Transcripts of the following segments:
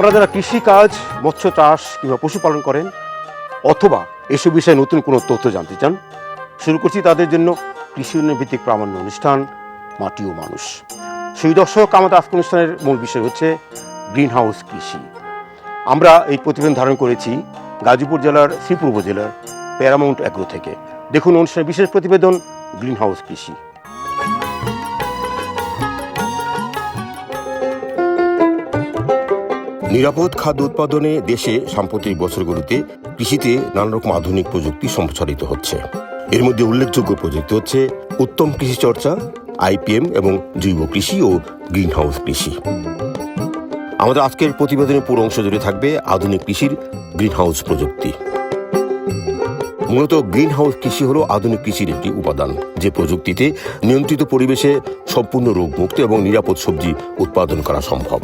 আপনারা যারা কৃষিকাজ, মৎস্য চাষ কিংবা পশুপালন করেন, অথবা এসব বিষয়ে নতুন কোনো তথ্য জানতে চান, শুরু করছি তাদের জন্য কৃষি উন্নয়ন ভিত্তিক প্রামাণ্য অনুষ্ঠান, মাটি ও মানুষ। সেই দর্শক, আমাদের আজকের অনুষ্ঠানের মূল বিষয় হচ্ছে গ্রিন হাউস কৃষি। আমরা এই প্রতিবেদন ধারণ করেছি গাজীপুর জেলার শ্রীপুর উপজেলার প্যারামাউন্ট অ্যাগ্রো থেকে। দেখুন অনুষ্ঠানের বিশেষ প্রতিবেদন গ্রিন হাউস কৃষি। নিরাপদ খাদ্য উৎপাদনে দেশে সাম্প্রতিক বছরগুলোতে কৃষিতে নানা রকম আধুনিক প্রযুক্তি সম্প্রসারিত হচ্ছে। এর মধ্যে উল্লেখযোগ্য প্রযুক্তি হচ্ছে উত্তম কৃষি চর্চা আইপিএম এবং জৈব কৃষি ও গ্রিন হাউস কৃষি। আমাদের আজকের প্রতিবেদনের পুরো অংশ জুড়ে থাকবে আধুনিক কৃষির গ্রিন হাউস প্রযুক্তি। মূলত গ্রিন হাউস কৃষি হলো আধুনিক কৃষির একটি উপাদান। যে প্রযুক্তিতে নিয়ন্ত্রিত পরিবেশে সম্পূর্ণ রোগমুক্ত এবং নিরাপদ সবজি উৎপাদন করা সম্ভব।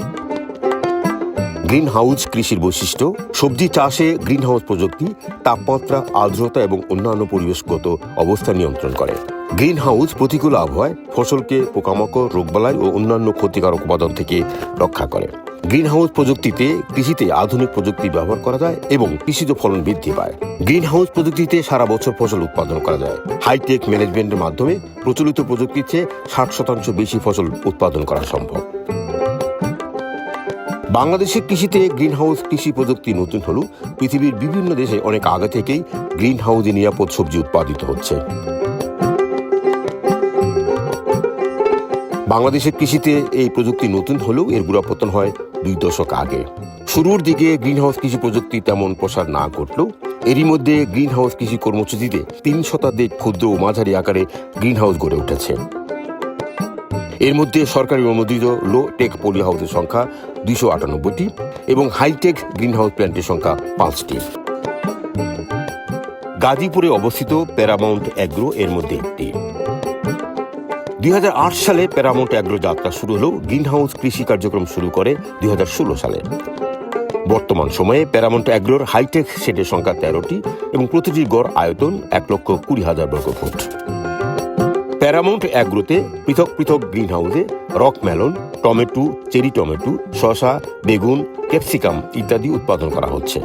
গ্রিন হাউস কৃষির বৈশিষ্ট্য, সবজি চাষে গ্রিন হাউস প্রযুক্তি, তাপমাত্রা, আর্দ্রতা এবং অন্যান্য পরিবেশগত অবস্থা নিয়ন্ত্রণ করে। গ্রিন হাউস প্রতিকূল আবহাওয়ায় ফসলকে পোকামাকড়, রোগবালাই ও অন্যান্য ক্ষতিকারক উপাদান থেকে রক্ষা করে। গ্রিন হাউস প্রযুক্তিতে কৃষিতে আধুনিক প্রযুক্তি ব্যবহার করা যায় এবং কৃষিজ ফলন বৃদ্ধি পায়। গ্রিন হাউস প্রযুক্তিতে সারা বছর ফসল উৎপাদন করা যায়। হাইটেক ম্যানেজমেন্টের মাধ্যমে প্রচলিত প্রযুক্তির চেয়ে ষাট শতাংশ বেশি ফসল উৎপাদন করা সম্ভব। বাংলাদেশের কৃষিতে গ্রিন হাউস কৃষি প্রযুক্তি নতুন হলেও পৃথিবীর বিভিন্ন দেশে অনেক আগে থেকেই গ্রিন হাউসে নিরাপদ সবজি উৎপাদিত হচ্ছে। বাংলাদেশের কৃষিতে এই প্রযুক্তি নতুন হলেও এর গুণাপতন হয় দুই দশক আগে। শুরুর দিকে গ্রিন হাউস কৃষি প্রযুক্তি তেমন প্রসার না করলেও এরই মধ্যে গ্রিন হাউস কৃষি কর্মসূচিতে তিন শতাধিক ক্ষুদ্র ও মাঝারি আকারে গ্রিন হাউস গড়ে উঠেছে। এর মধ্যে সরকারি অনুমোদিত লো টেক পলি হাউসের সংখ্যা দুইশো আটানব্বইটি এবং হাইটেক গ্রিন হাউস প্ল্যান্টের সংখ্যা পাঁচটি। গাজীপুরে অবস্থিত প্যারামাউন্ট অ্যাগ্রো এর মধ্যে একটি। দুই হাজার আট সালে প্যারামাউন্ট অ্যাগ্রো যাত্রা শুরু হলেও গ্রিন হাউস কৃষি কার্যক্রম শুরু করে দুই হাজার ষোলো সালে। বর্তমান সময়ে প্যারামাউন্ট অ্যাগ্রোর হাইটেক সেটের সংখ্যা তেরোটি এবং প্রতিটি গড় আয়তন এক লক্ষ কুড়ি হাজার বর্গ ফুট প্যারামাউন্ট অ্যাগ্রোতে পৃথক পৃথক গ্রিন হাউসে rock melon, tomato, cherry tomato, শসা, বেগুন, ক্যাপসিকাম ইত্যাদি উৎপাদন করা হচ্ছে।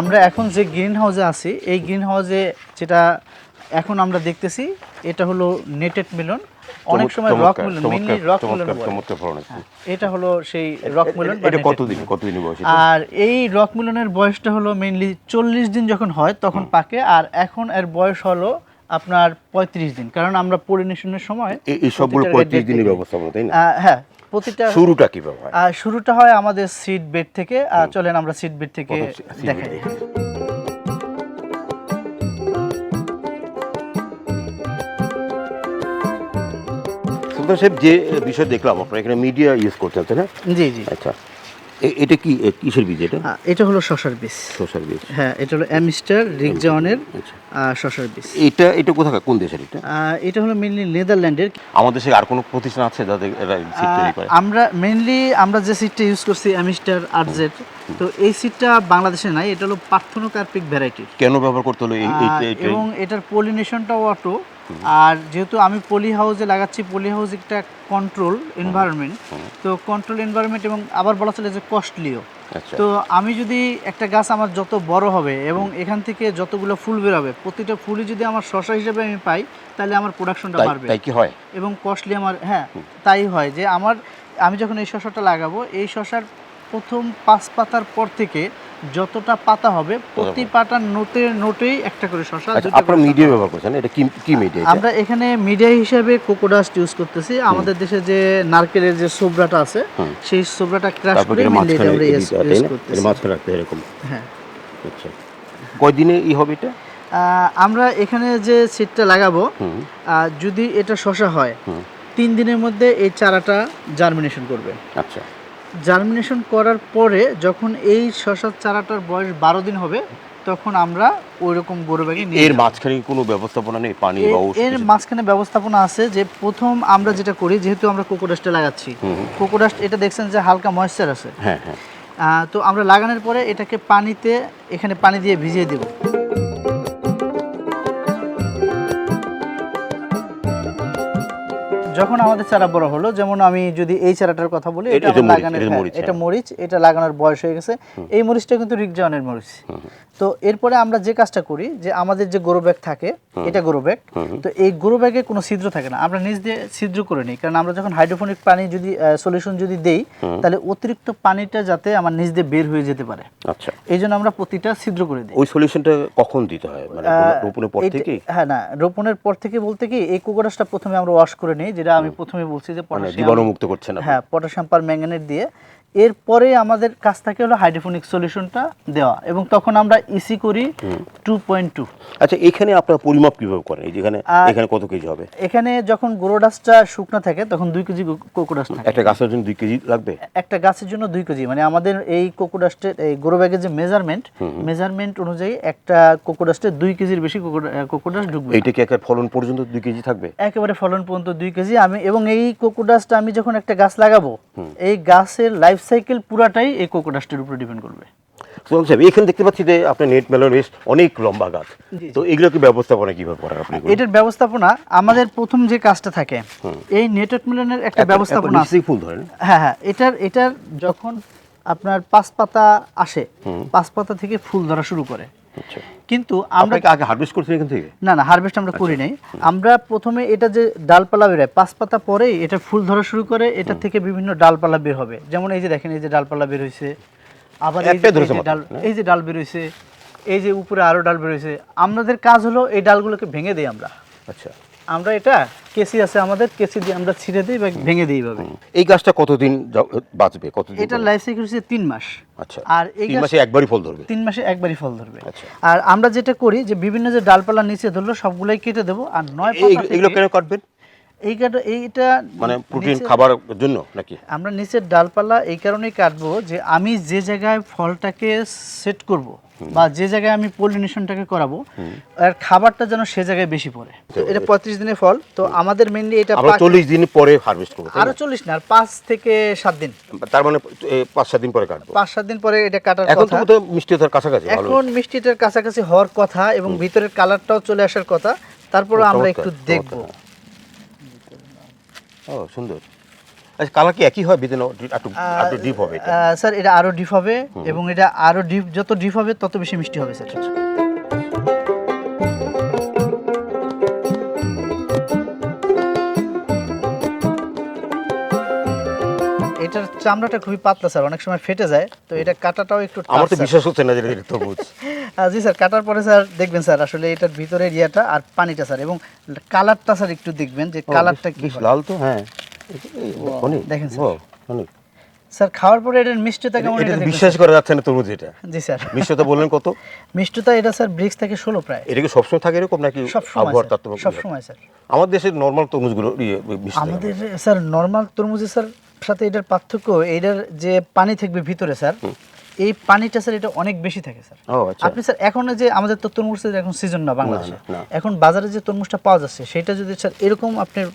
আমরা এখন যে গ্রিন হাউসে আছি, এই গ্রিন হাউসে যেটা এখন আমরা দেখতেছি, এটা হলো নেটেড মিলন। অনেক সময় rock melon mainly rock melon এটা হলো সেই রক মিলন এটা কতদিন কতদিন বয়স আর এই রক মিলনের বয়সটা হলো মেইনলি চল্লিশ দিন যখন হয় তখন পাকে আর এখন এর বয়স হলো আপনার পঁয়ত্রিশ দিন। কারণ আমরা পরিবেশনের সময় এই সবগুলো পঁয়ত্রিশ দিনের দেখি। ব্যবস্থাপনা তাই না? হ্যাঁ প্রতিটা শুরুটা কীভাবে হয়? আর শুরুটা হয় আমাদের সিট বেড থেকে আর চলেন আমরা সিট বেড থেকে দেখাই। Bed। সাহেব যে বিষয় দেখলাম আপনারা এখানে মিডিয়া ইউজ করছেন তাই না জি জি। আচ্ছা। এটা কি কিসের বীজ এটা? এটা হলো শশার বীজ। শসার বীজ। হ্যাঁ এটা হলো অ্যামিস্টার রিকজনের আচ্ছা। শশার বীজ। এটা এটা কোথাকার কোন দেশের এটা? এটা হলো মেনলি নেদারল্যান্ডের। আমাদের দেশে আর কোনো প্রতিষ্ঠান আছে যাদের এরা সিট তৈরি করে? আমরা মেনলি আমরা যে সিটটা ইউজ করছি অ্যামিস্টার আরজেড তো এই সিটটা বাংলাদেশে নাই এটা হলো পার্থনোকার্পিক ভ্যারাইটির কেন ব্যবহার করতে হলো এই- এবং এটার পলিনেশনটাও অটো আর যেহেতু আমি পলি হাউসে লাগাচ্ছি পলি হাউস একটা কন্ট্রোল এনভায়রনমেন্ট তো কন্ট্রোল এনভায়রনমেন্ট এবং আবার বলা চলে যে কস্টলিও আচ্ছা। তো আমি যদি একটা গাছ আমার যত বড় হবে এবং এখান থেকে যতগুলো ফুল বেরোবে প্রতিটা ফুলই যদি আমার শশা হিসেবে আমি পাই তাহলে আমার প্রোডাকশনটা বাড়বে। তাই কি হয়? এবং কস্টলি আমার হ্যাঁ তাই হয় যে আমার আমি যখন এই শশাটা লাগাবো এই শশার প্রথম পাঁচ পাতার পর থেকে যতটা পাতা হবে প্রতি পাতার নোটে নোটেই একটা করে শশা আচ্ছা আপনারা মিডিয়া ব্যবহার করছেন এটা কি কি মিডিয়া আমরা এখানে মিডিয়া হিসেবে কোকোডাস্ট ইউজ করতেছি। আমাদের দেশে যে নারকেলের যে সোবরাটা আছে সেই সোবরাটা ক্রাশ করে mainly আমরা না? করতেছি। এটা মাঝখানে রাখতে এরকম। হ্যাঁ। আচ্ছা। কয়দিনে ই হবে এটা? আমরা এখানে যে সিটটা লাগাবো যদি এটা শশা হয় তিন দিনের মধ্যে এই চারাটা জার্মিনেশন করবে। আচ্ছা। জার্মিনেশন করার পরে যখন এই শশার চারাটার বয়স বারো দিন হবে তখন আমরা ওই রকম গরু ব্যাগে নিয়ে এর মাঝখানে কোনো ব্যবস্থাপনা নেই? পানি বা এর-? মাঝখানে ব্যবস্থাপনা আছে যে প্রথম আমরা যেটা করি যেহেতু আমরা কোকোডাস্টে লাগাচ্ছি। কোকোডাস্ট এটা দেখছেন যে হালকা ময়েশ্চার আছে। হ্যাঁ হ্যাঁ। তো আমরা লাগানোর পরে এটাকে পানিতে এখানে পানি দিয়ে ভিজিয়ে দেব। যখন আমাদের চারা বড় হলো যেমন আমি যদি এই চারাটার কথা বলি এটা- লাগানোর হ্যাঁ, মরিচ, এটা হ্যাঁ। মরিচ এটা লাগানোর বয়স হয়ে গেছে। এই মরিচটা কিন্তু রিকজানের মরিচ। তো এরপরে আমরা যে কাজটা করি যে আমাদের যে গরু ব্যাগ থাকে এটা গরু ব্যাগ। তো এই গরু ব্যাগে কোনো ছিদ্র থাকে না। আমরা নিজ দিয়ে ছিদ্র করে নিই। কারণ আমরা যখন হাইড্রোফোনিক পানি যদি সলিউশন যদি দেই তাহলে অতিরিক্ত পানিটা যাতে আমার নিজ দিয়ে বের হয়ে যেতে পারে। আচ্ছা। এই জন্য আমরা প্রতিটা ছিদ্র করে দিই। ওই সলিউশনটা কখন দিতে হয়? মানে রোপণের পর থেকে হ্যাঁ না রোপণের পর থেকে বলতে কি এই কোকোডাসটা প্রথমে আমরা ওয়াশ করে নিই যেটা আমি প্রথমে বলছি যে মানে পটাশিয়াম জীবাণুমুক্ত করছেন। হ্যাঁ পটাশিয়াম পার ম্যাঙ্গানেট দিয়ে এরপরে আমাদের কাজ থাকে হলো হাইড্রোফোনিক সলিউশনটা দেওয়া এবং তখন আমরা ইসি করি টু পয়েন্ট টু আচ্ছা এখানে আপনারা পরিমাপ কীভাবে করেন? এই যেখানে এখানে কত কেজি হবে? এখানে যখন গোড়োডাসটা শুকনা থাকে তখন দুই কেজি কোকোডাস থাকে। একটা গাছের জন্য দুই কেজি লাগবে? একটা গাছের জন্য দুই কেজি। মানে আমাদের এই কোকোডাস্টের এই গোড়ো ব্যাগের যে মেজারমেন্ট মেজারমেন্ট অনুযায়ী একটা কোকোডাস্টে দুই কেজির বেশি কোকোডাস ঢুকবে। এইটা কি একটা ফলন পর্যন্ত দুই কেজি থাকবে? একেবারে ফলন পর্যন্ত দুই কেজি। আমি এবং এই কোকোডাসটা আমি যখন একটা গাছ লাগাবো এই গাছের লাইফ সাইকেল পুরাটাই এই কোকোডাস্টের উপরে ডিপেন্ড করবে। সাহেব এখানে দেখতে পাচ্ছি যে আপনার নেট মেলন বেশ অনেক লম্বা গাছ। তো এগুলো কি ব্যবস্থাপনা কীভাবে করেন আপনি এটার ব্যবস্থাপনা আমাদের প্রথম যে কাজটা থাকে এই নেট মেলনের একটা ব্যবস্থাপনা আছে। ফুল ধরেন। হ্যাঁ হ্যাঁ এটার এটার যখন আপনার পাঁচ পাতা আসে পাঁচ পাতা থেকে ফুল ধরা শুরু করে। কিন্তু আমরা আগে হারভেস্ট করছি এখান থেকে? না না হারভেস্ট আমরা করি নাই। আমরা প্রথমে এটা যে ডালপালা বেরোয় পাঁচ পাতা পরেই এটা ফুল ধরা শুরু করে এটা থেকে বিভিন্ন ডালপালা বের হবে। যেমন এই যে দেখেন এই যে ডালপালা বের হয়েছে আবার এই যে- ডাল এই যে ডাল বের হয়েছে এই যে উপরে আরও ডাল বের হয়েছে আমাদের কাজ হলো এই ডালগুলোকে ভেঙে দেয় আমরা। আচ্ছা। আমরা এটা কেসি আছে আমাদের কেসি দিয়ে আমরা ছিঁড়ে দিই বা ভেঙে দিই এইভাবে এই গাছটা কতদিন বাঁচবে? কতদিন এটা লাইফ সাইকেল হচ্ছে তিন মাস। আচ্ছা। আর এই মাসে একবারই ফল ধরবে? তিন মাসে একবারই ফল ধরবে। আচ্ছা। আর আমরা যেটা করি যে বিভিন্ন যে ডালপালা নিচে ধরলো সবগুলাই কেটে দেবো। আর নয় পাতা এগুলো কেন কাটবেন? এই কাটা এইটা মানে প্রোটিন খাবার জন্য নাকি? আমরা নিচের ডালপালা এই কারণেই কাটবো যে আমি যে জায়গায় ফলটাকে সেট করব বা যে জায়গায় আমি পলিনেশনটাকে করাবো আর খাবারটা যেন সে জায়গায় বেশি পড়ে। এটা পঁয়ত্রিশ দিনের ফল তো আমাদের মেনলি এটা চল্লিশ দিন পরে হারভেস্ট করব আরও চল্লিশ না পাঁচ থেকে সাত দিন। তার মানে পাঁচ সাত দিন পরে কাটবো। পাঁচ সাত দিন পরে এটা কাটার এখন তো মিষ্টিতার কাছাকাছি এখন মিষ্টিটার কাছাকাছি হওয়ার কথা এবং ভিতরের কালারটাও চলে আসার কথা। তারপরে আমরা একটু দেখব। ও সুন্দর। কালার কি একই হয় বিদিন একটু ডিপ হবে স্যার এটা আরও ডিপ হবে এবং এটা আরও ডিপ যত ডিপ হবে তত বেশি মিষ্টি হবে স্যার এটার চামড়াটা খুবই পাতলা স্যার অনেক সময় ফেটে যায় তো এটা কাটাটাও একটু আমার তো বিশ্বাস হচ্ছে না যে এটা তরমুজ জি স্যার কাটার পরে স্যার দেখবেন স্যার আসলে এটার ভিতরের ইয়েটা আর পানিটা স্যার এবং কালারটা স্যার একটু দেখবেন যে কালারটা কি। লাল তো হ্যাঁ। দেখেন স্যার। স্যার খাওয়ার পরে এটার কেমন এটা বিশ্বাস করা যাচ্ছে না তরমুজ এটা। জি স্যার। মিষ্টতা বললেন কত? মিষ্টতা এটা স্যার ব্রিক্স থেকে ষোলো প্রায়। এটা কি সবসময় থাকে এরকম নাকি আবহাওয়ার তারতম্য সব সময় স্যার। আমার দেশের নর্মাল তরমুজগুলো ইয়ে, আমাদের স্যার নর্মাল স্যার সাথে এটার পার্থক্য এটার যে পানি থাকবে ভিতরে স্যার এই পানিটা স্যার এটা অনেক বেশি থাকে স্যার। আচ্ছা। আপনি স্যার এখন যে আমাদের তো তরমুজের এখন সিজন না বাংলাদেশে। এখন বাজারে যে তরমুজটা পাওয়া যাচ্ছে সেটা যদি স্যার এরকম আপনার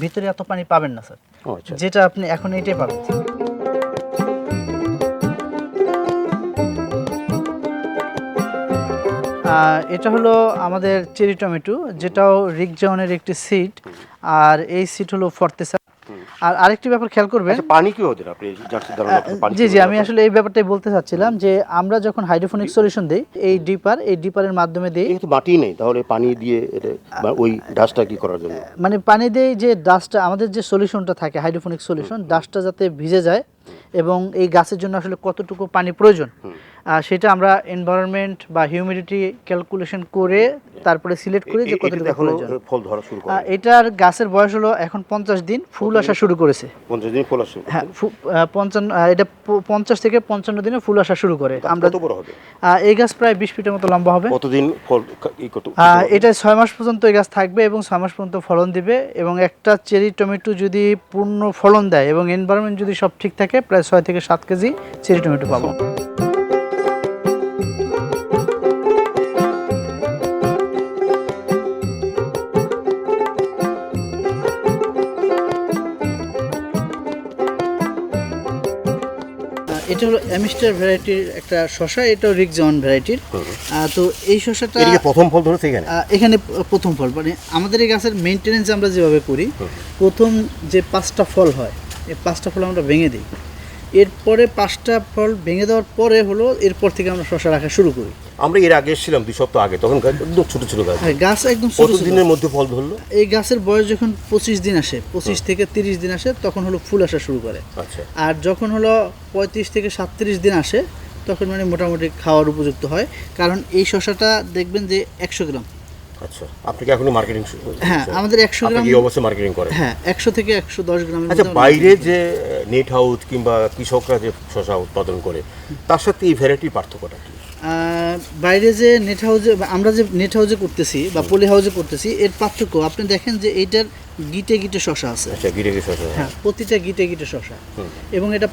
ভিতরে এত পানি পাবেন না স্যার। আচ্ছা। যেটা আপনি এখন এটাই পাবেন। এটা হলো আমাদের চেরি টমেটো যেটাও রিকজাউনের একটি সিট আর এই সিট হলো ফর্তেসা আর আরেকটি ব্যাপার খেয়াল করবেন আচ্ছা পানি কি ওদের? আপনি জি জি আমি আসলে এই ব্যাপারটাই বলতে চাচ্ছিলাম যে আমরা যখন হাইড্রোফোনিক সলিউশন দিই এই ডিপার এই ডিপারের মাধ্যমে দিই যেহেতু মাটি নেই তাহলে পানি দিয়ে ওই ডাস্টটা কি করার জন্য? মানে পানি দিয়ে যে ডাস্টটা আমাদের যে সলিউশনটা থাকে হাইড্রোফোনিক সলিউশন ডাস্টটা যাতে ভিজে যায় এবং এই গাছের জন্য আসলে কতটুকু পানি প্রয়োজন। সেটা আমরা এনভায়রনমেন্ট বা হিউমিডিটি ক্যালকুলেশন করে তারপরে সিলেক্ট করি যে কতটুকু প্রয়োজন ফল ধরা শুরু করে। এটার গাছের বয়স হলো এখন পঞ্চাশ দিন ফুল আসা শুরু করেছে। পঞ্চাশ দিন ফল আসবে হ্যাঁ ফু- আহ, পঞ্চান্ন আহ, এটা প- পঞ্চাশ থেকে পঞ্চান্ন দিনে ফুল আসা শুরু করে। আমরা কত বড় হবে? এই গাছ প্রায় বিশ ফিটের মতো লম্বা হবে। কতদিন ফল কা- ই কত এটা ছয় মাস পর্যন্ত এই গাছ থাকবে এবং ছয় মাস পর্যন্ত ফলন দিবে এবং একটা চেরি টমেটো যদি পূর্ণ ফলন দেয় এবং এনভায়রনমেন্ট যদি সব ঠিক থাকে প্রায় ছয় থেকে সাত কেজি চেরি টমেটো পাবো। এটা হলো অ্যামিস্টার ভ্যারাইটির একটা শশা রিক রিকজন ভ্যারাইটির। তো এই শশাটা প্রথম ফল ধরেছে এখানে? এখানে প্রথম ফল। মানে আমাদের এই গাছের মেনটেনেন্স আমরা যেভাবে করি প্রথম যে পাঁচটা ফল হয় এই পাঁচটা ফল আমরা ভেঙে দিই। এরপরে পাঁচটা ফল ভেঙে দেওয়ার পরে হলো এরপর থেকে আমরা শশা রাখা শুরু করি। আমরা এর আগে এসেছিলাম দুই সপ্তাহ আগে তখন একদম ছোট ছোট গাছ হ্যাঁ গাছ একদম ছোট দিনের মধ্যে ফল ধরলো? এই গাছের বয়স যখন পঁচিশ দিন আসে পঁচিশ থেকে তিরিশ দিন আসে তখন হলো ফুল আসা শুরু করে। আচ্ছা। আর যখন হলো পঁয়ত্রিশ থেকে সাতত্রিশ দিন আসে তখন মানে মোটামুটি খাওয়ার উপযুক্ত হয়। কারণ এই শশাটা দেখবেন যে একশো গ্রাম। আচ্ছা আপনি কি এখনই মার্কেটিং শুরু? হ্যাঁ আমাদের একশো গ্রাম কি অবশ্যই মার্কেটিং করেন? হ্যাঁ একশো থেকে একশো দশ গ্রামের আচ্ছা বাইরে যে নেট হাউস কিংবা কৃষকরা যে শশা উৎপাদন করে তার সাথে এই ভ্যারাইটির পার্থক্যটা কি? বাইরে যে নেট হাউসে বা আমরা যে নেট হাউসে করতেছি বা পলি হাউসে করতেছি এর পার্থক্য আপনি দেখেন যে এইটার গিটে গিটে শশা আছে। আচ্ছা শশা হ্যাঁ। প্রতিটা গিটে গিটে শশা। এবং এটা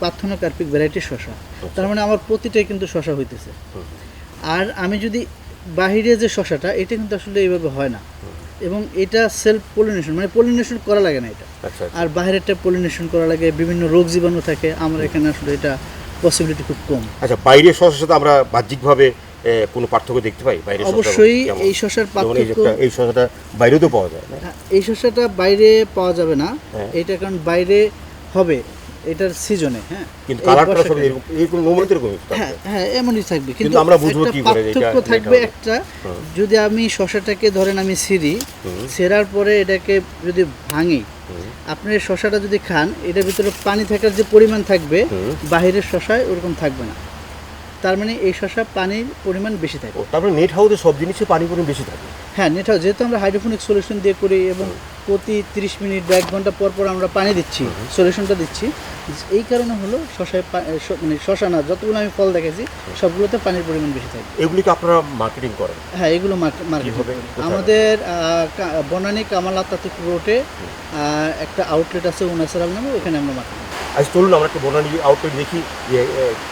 প্রার্থনা কার্পিক ভ্যারাইটির শশা। তার মানে আমার প্রতিটাই কিন্তু শশা হইতেছে। আর আমি যদি বাহিরে যে শশাটা এটা কিন্তু আসলে এইভাবে হয় না। এবং এটা সেলফ পলিনেশন মানে পলিনেশন করা লাগে না এটা। আচ্ছা আর বাইরেরটা পলিনেশন করা লাগে বিভিন্ন রোগ জীবাণু থাকে। আমরা এখানে আসলে এটা পসিবিলিটি খুব কম। আচ্ছা বাইরের শশার সাথে আমরা বাহ্যিকভাবে কোনো পার্থক্য দেখতে পাই? বাইরে অবশ্যই এই যেমন পার্থক্য এই শশাটা বাইরেও তো পাওয়া যায় না? হ্যাঁ, এই শসাটা বাইরে পাওয়া যাবে না। হ্যাঁ। এটা কারণ বাইরে হবে এটার সিজনে হ্যাঁ। কিন্তু কালারটা সব। এরকম থাকবে। হ্যাঁ হ্যাঁ এমনই থাকবে। কিন্তু আমরা বুঝব কি করে এটা পার্থক্য থাকবে একটা। যদি আমি শসাটাকে ধরেন আমি সিরি সেরার পরে এটাকে যদি ভাঙি আপনি এই শশাটা যদি খান এটার ভিতরে পানি থাকার যে পরিমাণ থাকবে বাহিরের শশায় ওরকম থাকবে না। তার মানে এই শশা পানির পরিমাণ বেশি থাকে তারপরে নেট হাউসে সব জিনিসে পানি পরিমাণ বেশি থাকে হ্যাঁ নেটাও যেহেতু আমরা হাইড্রোফোনিক সলিউশন দিয়ে করি এবং প্রতি তিরিশ মিনিট বা এক ঘণ্টা পর পর আমরা পানি দিচ্ছি সলিউশনটা দিচ্ছি। এই কারণে হলো শশায় মানে শশা না যতগুলো আমি ফল দেখেছি সবগুলোতে পানির পরিমাণ বেশি থাকে। এগুলিকে আপনারা মার্কেটিং করেন? হ্যাঁ এগুলো মার্কেট? আমাদের বনানী কামাল আতাতিক রোডে একটা আউটলেট আছে উনাসারাল নামে ওখানে আমরা মার্কেট আজ চলুন আমরা একটা বনানী আউটলেট দেখি যে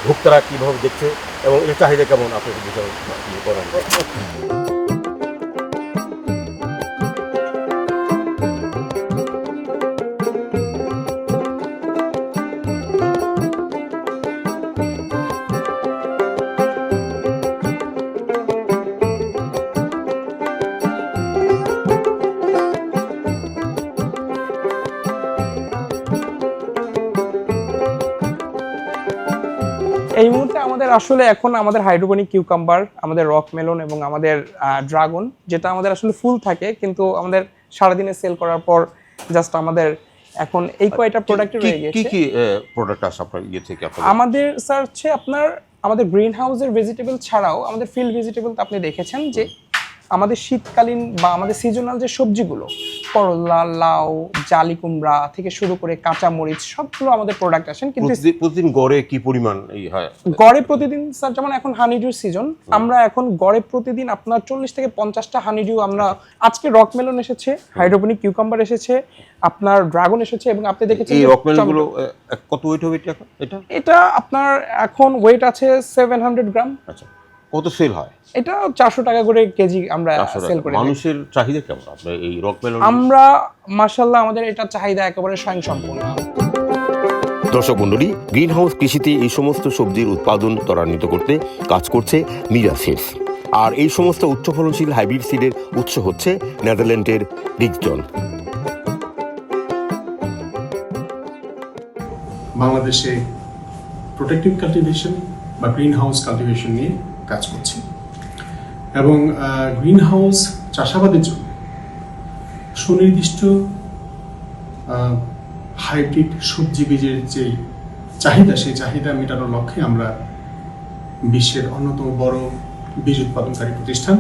ভোক্তারা কীভাবে দেখছে এবং এর চাহিদা কেমন? আপনাকে বিষয় করেন আমাদের আসলে এখন আমাদের হাইড্রোপনিক কিউকাম্বার আমাদের রক মেলন এবং আমাদের ড্রাগন যেটা আমাদের আসলে ফুল থাকে কিন্তু আমাদের সারাদিনে সেল করার পর জাস্ট আমাদের এখন এই কয়টা প্রোডাক্ট রয়ে গেছে। কি কি প্রোডাক্ট আসে আপনার ইয়ে থেকে আপনার আমাদের স্যার হচ্ছে আপনার আমাদের গ্রিন হাউসের ভেজিটেবল ছাড়াও আমাদের ফিল্ড ভেজিটেবল তো আপনি দেখেছেন যে আমাদের শীতকালীন বা আমাদের সিজনাল যে সবজিগুলো করলা লাউ জালি কুমড়া থেকে শুরু করে কাঁচা মরিচ সবগুলো আমাদের প্রোডাক্ট আসেন কিন্তু প্রতিদিন গড়ে কি পরিমাণ এই হয়? গড়ে প্রতিদিন স্যার যেমন এখন হানিডিউর সিজন আমরা এখন গড়ে প্রতিদিন আপনার চল্লিশ থেকে পঞ্চাশটা হানিডিউ আমরা আজকে রক মেলন এসেছে হাইড্রোপনিক কিউকাম্বার এসেছে আপনার ড্রাগন এসেছে এবং আপনি দেখেছেন এই যে রকমেলগুলো কত ওয়েট হবে এটা? এটা? এটা আপনার এখন ওয়েট আছে সেভেন হান্ড্রেড গ্রাম আচ্ছা। কত সেল হয়। এটা চারশো টাকা করে কেজি আমরা সেল করি মানুষের চাহিদা কেমন? আপনার এই রকমেল আমরা মার্শাল্লাহ আমাদের এটা চাহিদা একেবারে স্বয়ং সম্পূর্ণ দর্শক মন্ডলী গ্রিন হাউস কৃষিতে এই সমস্ত সবজির উৎপাদন ত্বরান্বিত করতে কাজ করছে মিরা সিডস আর এই সমস্ত উচ্চ ফলনশীল হাইব্রিড সিডের উৎস হচ্ছে নেদারল্যান্ডের রিগজন বাংলাদেশে প্রোটেক্টিভ কাল্টিভেশন বা গ্রিন হাউস কাল্টিভেশন নিয়ে কাজ করছি। এবং গ্রিন হাউস চাষাবাদের জন্য সুনির্দিষ্ট হাইব্রিড সবজি বীজের যেই চাহিদা, সেই চাহিদা মেটানোর লক্ষ্যে আমরা বিশ্বের অন্যতম বড় বীজ উৎপাদনকারী প্রতিষ্ঠান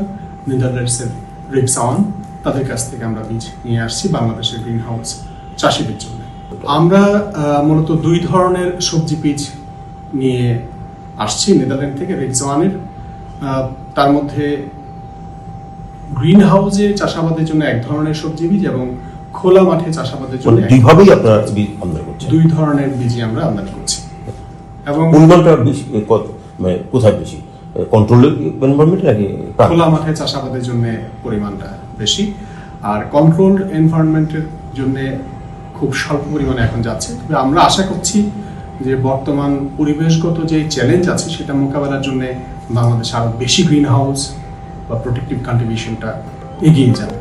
নেদারল্যান্ডসের রিপসাওয়ান, তাদের কাছ থেকে আমরা বীজ নিয়ে আসছি বাংলাদেশের গ্রিন হাউস চাষিদের জন্য। আমরা মূলত দুই ধরনের সবজি বীজ নিয়ে আসছি নেদারল্যান্ড থেকে রিপসাওয়ানের। তার মধ্যে গ্রিন হাউসে চাষাবাদের জন্য এক ধরনের সবজি বীজ এবং খোলা মাঠে চাষাবাদের জন্য দুইভাবেই আপনারা বীজ আমদানি করছেন। দুই ধরনের বীজই আমরা আমদানি করছি। এবং পরিমাণটা বেশি কত মানে কোথায় বেশি? কন্ট্রোল এনভারনমেন্ট নাকি খোলা মাঠে চাষাবাদের জন্য পরিমাণটা বেশি। আর কন্ট্রোল এনভায়রনমেন্টের জন্য খুব স্বল্প পরিমাণে এখন যাচ্ছে। তবে আমরা আশা করছি যে বর্তমান পরিবেশগত যে চ্যালেঞ্জ আছে সেটা মোকাবেলার জন্য বাংলাদেশ আরও বেশি গ্রিন হাউস বা প্রোটেক্টিভ কন্ট্রিবিউশনটা এগিয়ে যাবে।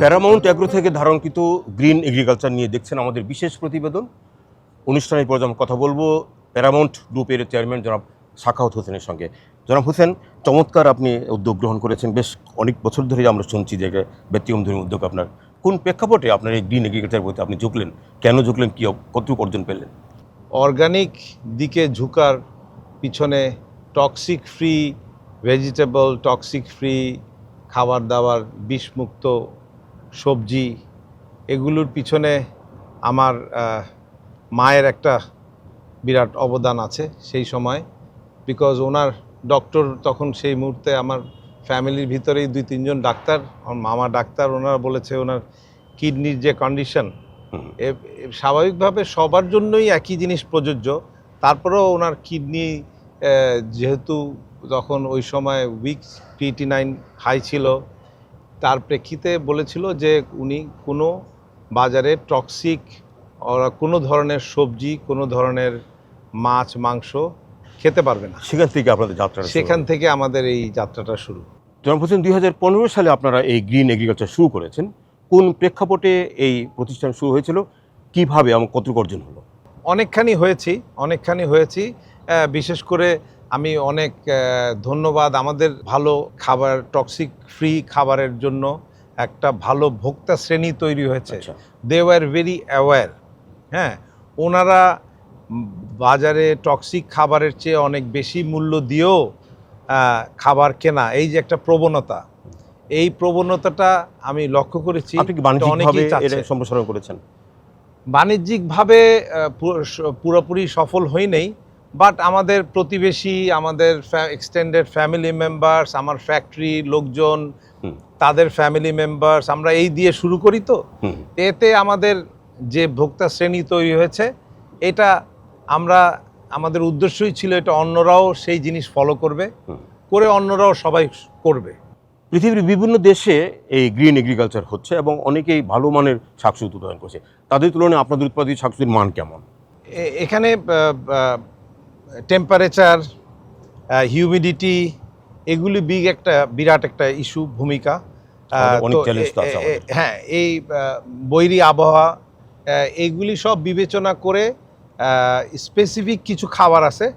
প্যারামাউন্ট অ্যাগ্রো থেকে ধারণকৃত গ্রিন এগ্রিকালচার নিয়ে দেখছেন আমাদের বিশেষ প্রতিবেদন। অনুষ্ঠানের পর আমরা কথা বলব প্যারামাউন্ট গ্রুপের চেয়ারম্যান জনাব সাখাওয়াত হোসেনের সঙ্গে। জনাব হোসেন, চমৎকার আপনি উদ্যোগ গ্রহণ করেছেন। বেশ অনেক বছর ধরেই আমরা শুনছি যে ব্যক্তিগত ধর্মী উদ্যোগ আপনার কোন প্রেক্ষাপটে আপনার এই গ্রিন এগ্রিকালচার বলতে আপনি ঝুঁকলেন? কেন ঝুঁকলেন? কী কতটুকু অর্জন পেলেন? অর্গানিক দিকে ঝুঁকার পিছনে toxic free vegetable toxic free খাবার দাবার বিষমুক্ত সবজি, এগুলোর পিছনে আমার মায়ের একটা বিরাট অবদান আছে সেই সময়। বিকজ ওনার ডক্টর তখন সেই মুহূর্তে আমার ফ্যামিলির ভিতরেই দুই তিনজন ডাক্তার আমার মামা ডাক্তার ওনারা বলেছে ওনার কিডনির যে কন্ডিশন স্বাভাবিকভাবে সবার জন্যই একই জিনিস প্রযোজ্য। তারপরেও ওনার কিডনি যেহেতু তখন ওই সময় উইক টি নাইন হাই ছিল তার প্রেক্ষিতে বলেছিল যে উনি কোনো বাজারে টক্সিক কোনো ধরনের সবজি কোনো ধরনের মাছ মাংস খেতে পারবে না। সেখান থেকে আপনাদের যাত্রা সেখান থেকে আমাদের এই যাত্রাটা শুরু। জনাব হোসেন দুই সালে আপনারা এই গ্রিন এগ্রিকালচার শুরু করেছেন। কোন প্রেক্ষাপটে এই প্রতিষ্ঠান শুরু হয়েছিল? কীভাবে আমার কতটুকু অর্জন হলো? অনেকখানি হয়েছি অনেকখানি হয়েছি। বিশেষ করে আমি অনেক ধন্যবাদ আমাদের ভালো খাবার টক্সিক ফ্রি খাবারের জন্য। একটা ভালো ভোক্তা শ্রেণি তৈরি হয়েছে। দে ওয়ার ভেরি অ্যাওয়্যার হ্যাঁ ওনারা বাজারে টক্সিক খাবারের চেয়ে অনেক বেশি মূল্য দিয়েও খাবার কেনা। এই যে একটা প্রবণতা এই প্রবণতাটা আমি লক্ষ্য করেছি সম্প্রসারণ করেছেন? বাণিজ্যিকভাবে পুরোপুরি সফল হই নেই বাট আমাদের প্রতিবেশী আমাদের এক্সটেন্ডেড ফ্যামিলি মেম্বার্স আমার ফ্যাক্টরি লোকজন তাদের ফ্যামিলি মেম্বার্স আমরা এই দিয়ে শুরু করি তো। এতে আমাদের যে ভোক্তা শ্রেণি তৈরি হয়েছে এটা আমরা আমাদের উদ্দেশ্যই ছিল এটা অন্যরাও সেই জিনিস ফলো করবে করে অন্যরাও সবাই করবে। পৃথিবীর বিভিন্ন দেশে এই গ্রিন এগ্রিকালচার হচ্ছে এবং অনেকেই ভালো মানের শাকসবজি উৎপাদন করছে। তাদের তুলনায় আপনাদের উৎপাদিত শাকসবজির মান কেমন? এখানে টেম্পারেচার হিউমিডিটি এগুলি বিগ একটা বিরাট একটা ইস্যু ভূমিকা। হ্যাঁ এই বৈরী আবহাওয়া এইগুলি সব বিবেচনা করে স্পেসিফিক কিছু খাবার আছে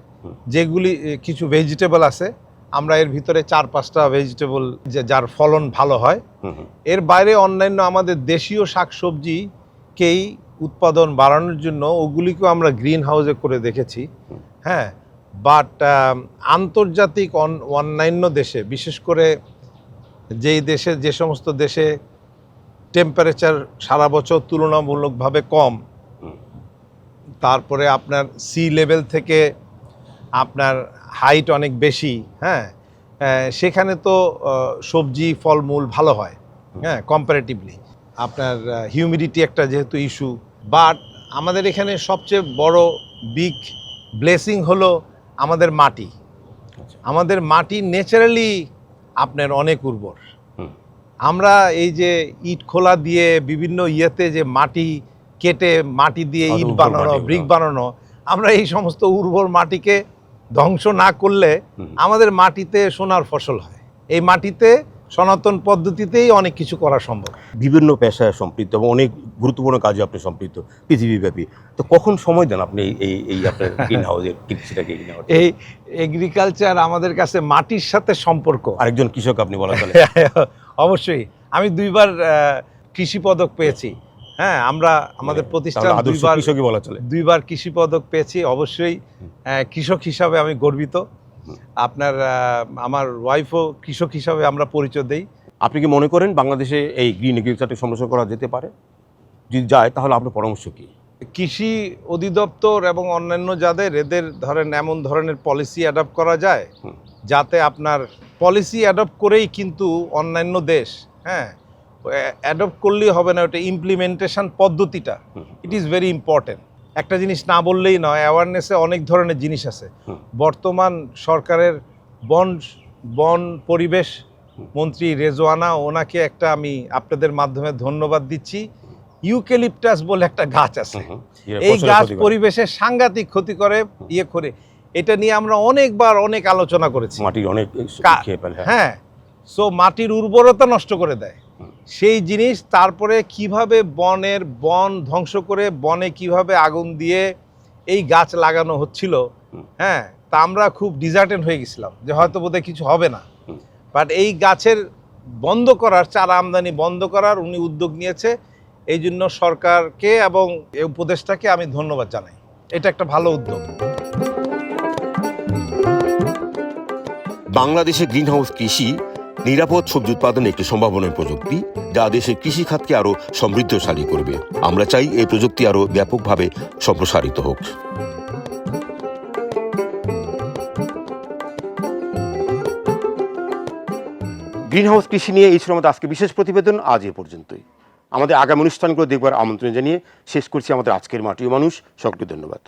যেগুলি কিছু ভেজিটেবল আছে আমরা এর ভিতরে চার পাঁচটা ভেজিটেবল যে যার ফলন ভালো হয়। এর বাইরে অন্যান্য আমাদের দেশীয় শাকসবজিকেই উৎপাদন বাড়ানোর জন্য ওগুলিকেও আমরা গ্রিন হাউসে করে দেখেছি হ্যাঁ বাট আন্তর্জাতিক অন- অন্যান্য দেশে বিশেষ করে যেই দেশে যে সমস্ত দেশে টেম্পারেচার সারা বছর তুলনামূলকভাবে কম। তারপরে আপনার সি লেভেল থেকে আপনার হাইট অনেক বেশি হ্যাঁ? সেখানে তো সবজি ফলমূল ভালো হয় হ্যাঁ কম্পারেটিভলি আপনার হিউমিডিটি একটা যেহেতু ইস্যু বাট আমাদের এখানে সবচেয়ে বড় বিগ ব্লেসিং হলো আমাদের মাটি। আচ্ছা। আমাদের মাটি ন্যাচারালি আপনার অনেক উর্বর। আমরা এই যে ইট খোলা দিয়ে বিভিন্ন ইয়েতে যে মাটি কেটে মাটি দিয়ে ইট বানানো ব্রিক। বানানো আমরা এই সমস্ত উর্বর মাটিকে ধ্বংস না করলে আমাদের মাটিতে সোনার ফসল হয়। এই মাটিতে সনাতন পদ্ধতিতেই অনেক কিছু করা সম্ভব। বিভিন্ন পেশায় সম্পৃক্ত এবং অনেক গুরুত্বপূর্ণ কাজে আপনি সম্পৃক্ত পৃথিবীব্যাপী। তো কখন সময় দেন আপনি এই এই আপনার গ্রিন হাউসের কৃষিটাকে? এই এগ্রিকালচার আমাদের কাছে মাটির সাথে সম্পর্ক। আরেকজন কৃষক আপনি বলা চলে। অবশ্যই। আমি দুইবার কৃষি পদক পেয়েছি। হ্যাঁ আমরা আমাদের প্রতিষ্ঠান দুইবার কৃষকই বলা চলে। দুইবার কৃষি পদক পেয়েছি অবশ্যই কৃষক হিসাবে আমি গর্বিত। আপনার আমার ওয়াইফও কৃষক হিসাবে আমরা পরিচয় দেই। আপনি কি মনে করেন বাংলাদেশে এই গ্রিন এগ্রিকালচারটি সমস্যা করা যেতে পারে? যদি যায় তাহলে আপনার পরামর্শ কি? কৃষি অধিদপ্তর এবং অন্যান্য যাদের এদের ধরেন এমন ধরনের পলিসি অ্যাডপ্ট করা যায় যাতে আপনার পলিসি অ্যাডপ্ট করেই কিন্তু অন্যান্য দেশ হ্যাঁ অ্যাডপ্ট করলেই হবে না ওটা ইমপ্লিমেন্টেশন পদ্ধতিটা। ইট ইজ ভেরি ইম্পর্টেন্ট একটা জিনিস না বললেই নয় অ্যাওয়ারনেসে অনেক ধরনের জিনিস আছে। বর্তমান সরকারের বন বন পরিবেশ মন্ত্রী রেজওয়ানা ওনাকে একটা আমি আপনাদের মাধ্যমে ধন্যবাদ দিচ্ছি। ইউকেলিপটাস বলে একটা গাছ আছে। ইয়ে এই গাছ পরিবেশে সাংঘাতিক ক্ষতি করে ইয়ে করে। এটা নিয়ে আমরা অনেকবার অনেক আলোচনা করেছি। মাটির অনেক হ্যাঁ। হ্যাঁ সো মাটির উর্বরতা নষ্ট করে দেয়। সেই জিনিস তারপরে কীভাবে বনের বন ধ্বংস করে বনে কীভাবে আগুন দিয়ে এই গাছ লাগানো হচ্ছিল হ্যাঁ তা আমরা খুব ডিজার্টেন হয়ে গেছিলাম যে হয়তো বোধহয় কিছু হবে না। বাট এই গাছের বন্ধ করার চারা আমদানি বন্ধ করার উনি উদ্যোগ নিয়েছে। এই জন্য সরকারকে এবং এই উপদেশটাকে আমি ধন্যবাদ জানাই। এটা একটা ভালো উদ্যোগ। বাংলাদেশে গ্রিন হাউস কৃষি নিরাপদ সবজি উৎপাদনের একটি সম্ভাবনার প্রযুক্তি, যা দেশের কৃষি খাতকে আরও সমৃদ্ধশালী করবে। আমরা চাই এই প্রযুক্তি আরও ব্যাপকভাবে সম্প্রসারিত হোক। গ্রিন হাউস কৃষি নিয়ে এই ছিল আমাদের আজকে বিশেষ প্রতিবেদন। আজ এ পর্যন্তই। আমাদের আগামী অনুষ্ঠানগুলো দেখবার আমন্ত্রণ জানিয়ে শেষ করছি আমাদের আজকের মাটিও মানুষ। সকলকে ধন্যবাদ।